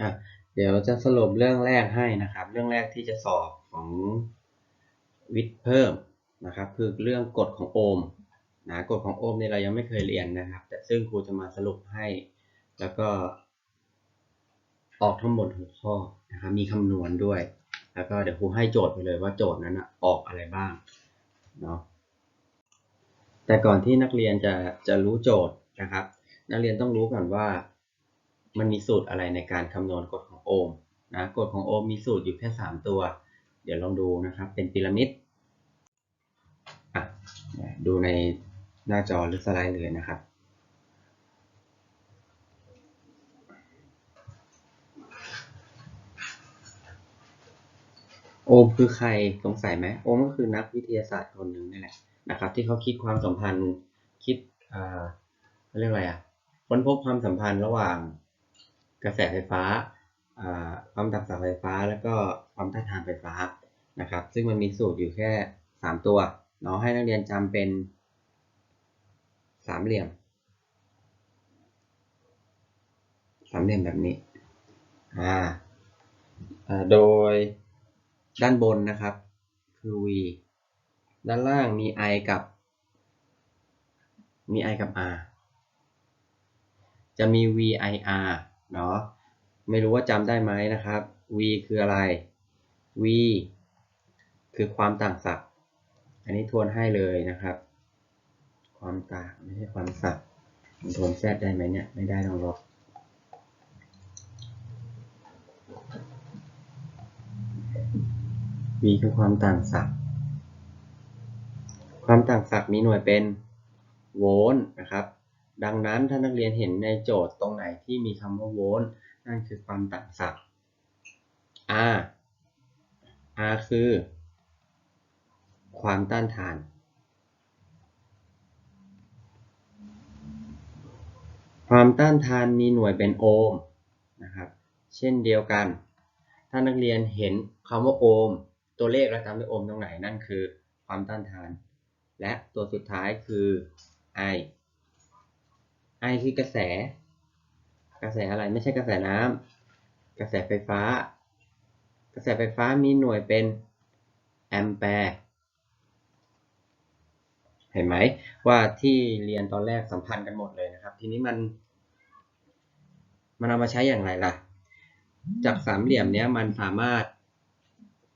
อะเดี๋ยวจะสรุปเรื่องแรกให้นะครับ เรื่องแรกที่จะสอบของวิทย์เพิ่มนะครับ คือเรื่องกฎของโอห์มนะกฎของโอห์มเนี่ยเรายังไม่เคยเรียนนะครับ แต่ซึ่งครูจะมาสรุปให้ แล้วก็ ออกทั้งหมดหกข้อนะครับมีคำนวณด้วย แล้วก็เดี๋ยวครูให้โจทย์ไปเลยว่าโจทย์นั้นนะออกอะไรบ้างเนาะแต่ก่อนที่นักเรียนจะจะรู้โจทย์นะครับ นักเรียนต้องรู้ก่อนว่า มันมีสูตรอะไรในการคำนวณกฎของโอห์มนะกฎของโอห์มมีสูตรอยู่แค่ 3 ตัว เดี๋ยวลองดูนะครับ เป็นพีระมิดอะดูในหน้าจอหรือสไลด์เลยนะครับโอมคือใครสงสัยไหมโอมก็คือนักวิทยาศาสตร์คนหนึ่งนี่แหละนะครับ ที่เขาคิดความสัมพันธ์คิดอ่าเรียกอะไรอะค้นพบความสัมพันธ์ระหว่าง กระแสไฟฟ้าอ่าความดับสายไฟฟ้า แล้วก็ความต้านทานไฟฟ้านะครับ ซึ่งมันมีสูตรอยู่แค่สามตัวเนาะให้นักเรียนจำเป็นสามเหลี่ยมสามเหลี่ยมแบบนี้อ่าอ่าโดยด้านบนนะครับคือ v ด้านล่างมี i กับ มี i กับ r จะมี v i r เนาะไม่รู้ว่าจำได้ไหมนะครับ v คืออะไร v คือความต่างศักย์อันนี้ทวนให้เลยนะครับ ความต่างไม่ใช่ความศักย์มันทวนแซดได้ไหมเนี่ยไม่ได้ต้องลบ v คือความต่างศักย์ความต่างศักย์มีหน่วยเป็นโวลต์นะครับ ดังนั้นถ้านักเรียนเห็นในโจทย์ตรงไหนที่มีคำว่าโวลต์นั่นคือความต่างศักย์ R R คือ ความต้านทาน ความต้านทานมีหน่วยเป็นโอห์มนะครับ เช่นเดียวกัน ถ้านักเรียนเห็นคำว่าโอห์มตัวเลขแล้วจำด้วยโอห์มตรงไหนนั่นคือความต้านทาน และตัวสุดท้ายคือ I I คือกระแส กระแสอะไรไม่ใช่กระแสน้ำกระแสไฟฟ้า กระแสไฟฟ้ามีหน่วยเป็นแอมแปร์เห็นไหมว่าที่เรียนตอนแรกสัมพันธ์กันหมดเลยนะครับ ทีนี้มัน มันเอามาใช้อย่างไรล่ะ จากสามเหลี่ยมเนี้ยมันสามารถ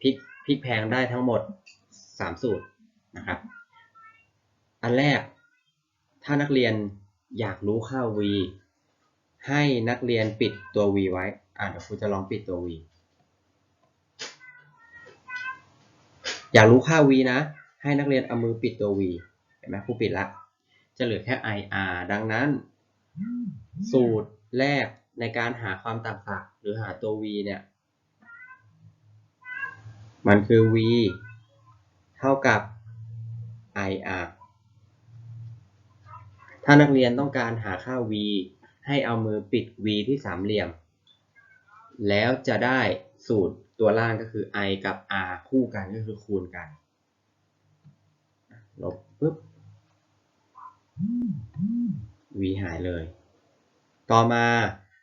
พลิกพลิกแพงได้ทั้งหมด3สูตรนะครับ อันแรกถ้านักเรียน อยากรู้ค่า v ให้นักเรียนปิดตัว v ไว้ อ่าเดี๋ยวครูจะลองปิดตัว v อยากรู้ค่า v นะ ให้นักเรียนเอามือปิดตัว v เห็นไหมครูปิดละ จะเหลือแค่ ir ดังนั้น สูตรแรกในการหาความต่างศักย์หรือหาตัว v เนี่ย มันคือ v เท่ากับ ir ถ้านักเรียนต้องการหาค่า v ให้เอามือปิด v ที่สามเหลี่ยม แล้วจะได้สูตรตัวล่างก็คือ i กับ r คู่กันก็คือคูณกัน ลบปุ๊บ v หายเลย ต่อมา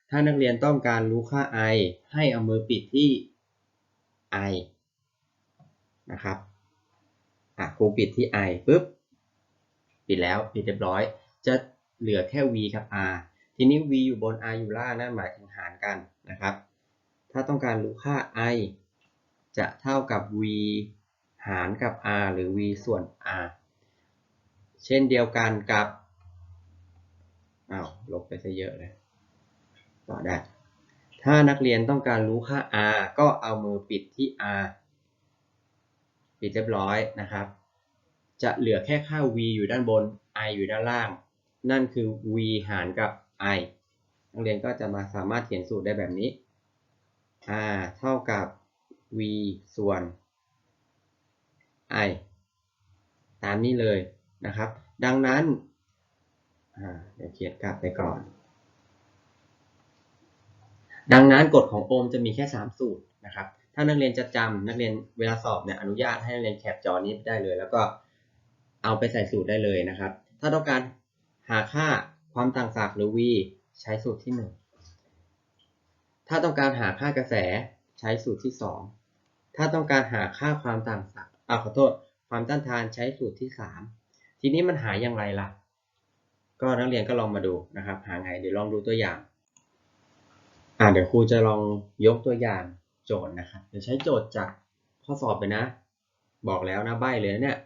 ถ้านักเรียนต้องการรู้ค่า i ให้เอามือปิดที่ i นะครับอะครูปิดที่ i ปุ๊บ ปิดแล้วปิดเรียบร้อย จะเหลือแค่ v กับ r ทีนี้ v อยู่บน r อยู่ล่างนั่นหมายถึงหารกันนะครับ ถ้าต้องการรู้ค่า i จะเท่ากับ v หารกับ r หรือ v ส่วน r เช่นเดียวกันกับอ้าวลบไปซะเยอะเลย ต่อได้ ถ้านักเรียนต้องการรู้ค่า r ก็เอามือปิดที่ r ปิดเรียบร้อยนะครับ จะเหลือแค่ค่า v อยู่ด้านบน i อยู่ด้านล่าง นั่นคือ v หารกับ i นักเรียนก็จะมาสามารถเขียนสูตรได้แบบนี้ r เท่ากับ v ส่วน i ตามนี้เลยนะครับ ดังนั้นเดี๋ยวเขียนกลับไปก่อน ดังนั้นกฎของโอห์มจะมีแค่ 3 สูตรนะครับ ถ้านักเรียนจะจำนักเรียนเวลาสอบเนี่ยอนุญาตให้นักเรียนแคปจอนี้ได้เลย แล้วก็เอาไปใส่สูตรได้เลยนะครับ ถ้าต้องการ หาค่าความต่างศักย์หรือ v ใช้สูตรที่ 1 ถ้าต้องการหาค่ากระแสใช้สูตรที่สองถ้าต้องการหาค่าความต่างศักย์อ่าขอโทษ ความต้านทานใช้สูตรที่สามทีนี้มันหาอย่างไรล่ะ ก็นักเรียนก็ลองมาดูนะครับ หาไงเดี๋ยวลองดูตัวอย่างอ่าเดี๋ยวครูจะลองยกตัวอย่างโจทย์นะครับ เดี๋ยวใช้โจทย์จากข้อสอบไปนะ บอกแล้วนะใบเลยเนี่ย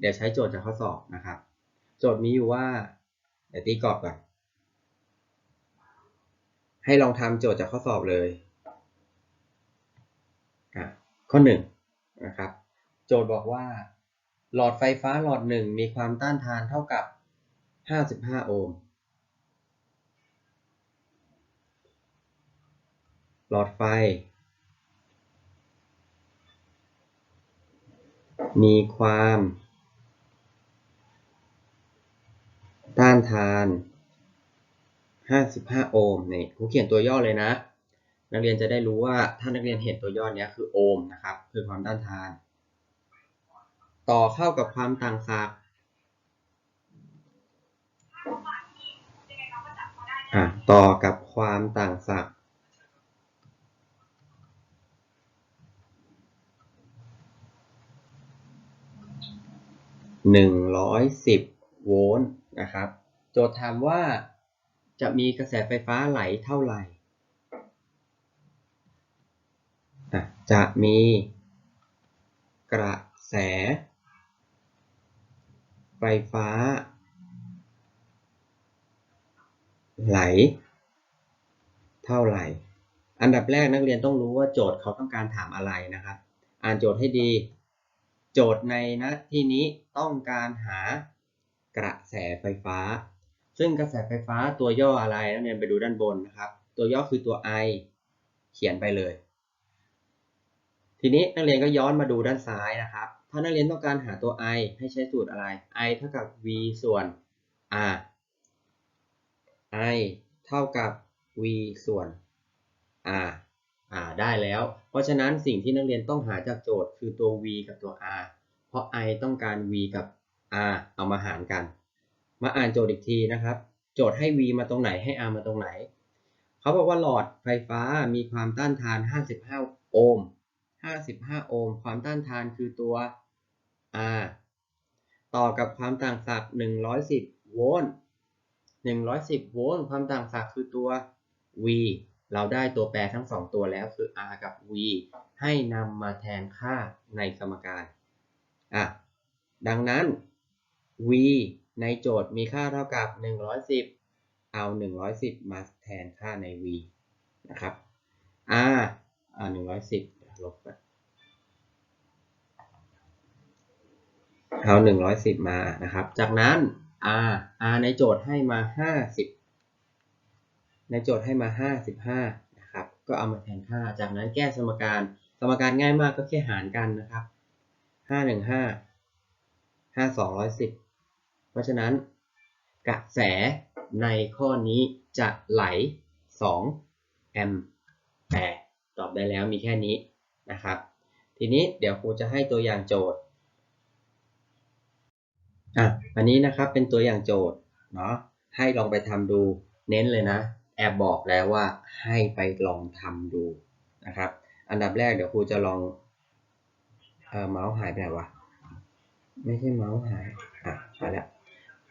เดี๋ยวใช้โจทย์จากข้อสอบนะครับ โจทย์มีอยู่ว่า เดี๋ยวตีกรอบก่อนให้ลองทำโจทย์จากข้อสอบเลยอะข้อหนึ่งนะครับ โจทย์บอกว่า หลอดไฟฟ้าหลอดหนึ่งมีความต้านทานเท่ากับ 55 โอห์มหลอดไฟ มีความต้านทาน 55 โอห์มนี่ครูเขียนตัวย่อเลยนะ นักเรียนจะได้รู้ว่าถ้านักเรียนเห็นตัวย่อเนี้ยคือโอห์มนะครับ คือความต้านทาน ต่อเข้ากับความต่างศักย์อะต่อกับความต่างศักย์หนึ่งร้อยสิบโวลต์นะครับ โจทย์ถามว่าจะมีกระแสไฟฟ้าไหลเท่าไหร่ จะมีกระแสไฟฟ้า ไหล เท่าไหร่ อันดับแรกนักเรียนต้องรู้ว่าโจทย์เขาต้องการถามอะไรนะครับ อ่านโจทย์ให้ดี โจทย์ในนะที่นี้ต้องการหากระแสไฟฟ้า ซึ่งกระแสไฟฟ้าตัวย่ออะไรนักเรียนไปดูด้านบนนะครับ ตัวย่อคือตัว I เขียนไปเลย ทีนี้นักเรียนก็ย้อนมาดูด้านซ้ายนะครับ ถ้านักเรียนต้องการหาตัว I ให้ใช้สูตรอะไร I เท่ากับ V ส่วน R I เท่ากับ V ส่วน R อ่าได้แล้ว เพราะฉะนั้นสิ่งที่นักเรียนต้องหาจากโจทย์คือตัว v กับตัว r เพราะ i ต้องการ v กับ r เอามาหารกัน มาอ่านโจทย์อีกทีนะครับ โจทย์ให้ v มาตรงไหนให้ r มาตรงไหน เขาบอกว่าหลอดไฟฟ้ามีความต้านทาน 55 โอห์ม 55 โอห์ม ความต้านทานคือตัว r ต่อกับความต่างศักย์110 โวลต์ 110 โวลต์ ความต่างศักย์คือตัว v เราได้ตัวแปรทั้งสองตัวแล้วคือ r กับ v ให้นำมาแทนค่าในสมการ อะ ดังนั้น v ในโจทย์มีค่าเท่ากับ 110 เอา 110 มาแทนค่าใน v นะครับ r อ่า110 ลบไปเอา 110 มานะครับ จากนั้น r r ในโจทย์ให้มา 50 ในโจทย์ให้มา 55 นะครับ ก็เอามาแทนค่า จากนั้นแก้สมการ สมการง่ายมากก็แค่หารกันนะครับ 515 5210 เพราะฉะนั้นกระแสในข้อนี้จะไหล 2 แอมแปร์ตอบได้แล้วมีแค่นี้นะครับ ทีนี้เดี๋ยวครูจะให้ตัวอย่างโจทย์อะอันนี้นะครับเป็นตัวอย่างโจทย์เนาะให้ลองไปทำดูเน้นเลยนะ แอบบอกแล้วว่าให้ไปลองทำดูนะครับ อันดับแรกเดี๋ยวครูจะลองเออเมาส์หายไปไหนวะไม่ใช่เมาส์หายอะไปแล้ว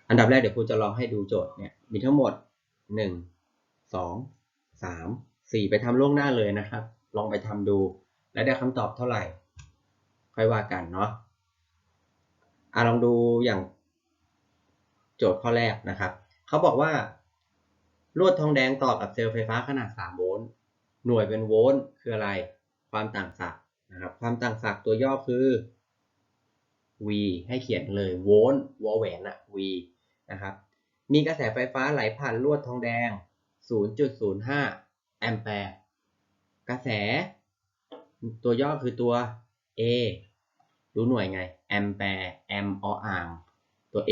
อันดับแรกเดี๋ยวครูจะลองให้ดูโจทย์เนี่ยมีทั้งหมด 1 2 3 4 ไปทำล่วงหน้าเลยนะครับ ลองไปทำดู แล้วได้คำตอบเท่าไหร่ ค่อยว่ากันเนาะอะลองดูอย่างโจทย์ข้อแรกนะครับ เขาบอกว่า ลวดทองแดงต่อกับเซลล์ไฟฟ้าขนาด 3 โวลต์ หน่วยเป็นโวลต์คืออะไร ความต่างศักย์นะครับ ความต่างศักย์ตัวย่อคือ V ให้เขียนเลยโวลต์วอลแหวนอะ V นะครับ มีกระแสไฟฟ้าไหลผ่านลวดทองแดง 0.05 แอมแปร์ กระแส ตัวย่อคือตัว A รู้หน่วยไง แอมแปร์ แอมออ่าง ตัว A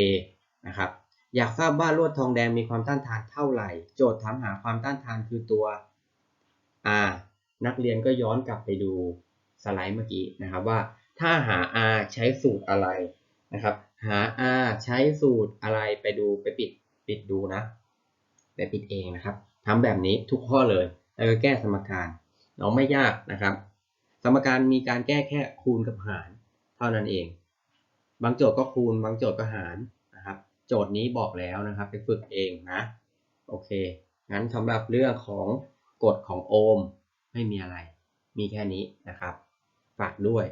นะครับ อยากทราบว่าลวดทองแดงมีความต้านทานเท่าไหร่ โจทย์ถามหาความต้านทานคือตัว R นักเรียนก็ย้อนกลับไปดูสไลด์เมื่อกี้นะครับว่าถ้าหา R ใช้สูตรอะไรนะครับ หา R ใช้สูตรอะไรไปดูไปปิดปิดดูนะไปปิดเองนะครับทำแบบนี้ทุกข้อเลยแล้วก็แก้สมการเนาะไม่ยากนะครับ สมการมีการแก้แค่คูณกับหาร เท่านั้นเอง บางโจทย์ก็คูณ บางโจทย์ก็หารนะครับ โจทย์นี้บอกแล้วนะครับ ไปฝึกเองนะ โอเค งั้นสำหรับเรื่องของกฎของโอห์มไม่มีอะไร มีแค่นี้นะครับ ฝากด้วย